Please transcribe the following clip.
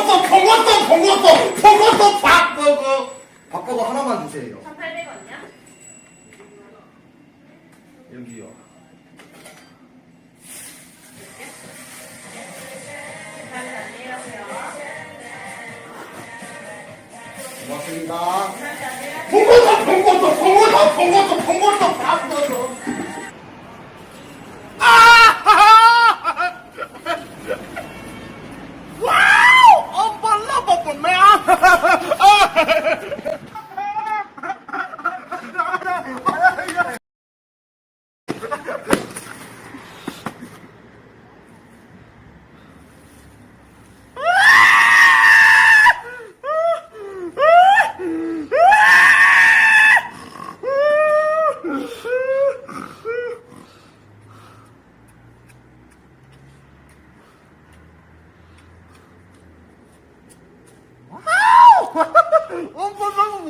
봉고떡 봉고떡 봉고떡 봉고떡 밥버거 밥버거 하나만 주세요 1,800원이요? 여기요. 고맙습니다. 봉고떡 봉고떡 봉고떡 봉고떡 봉고떡 Oğlum ben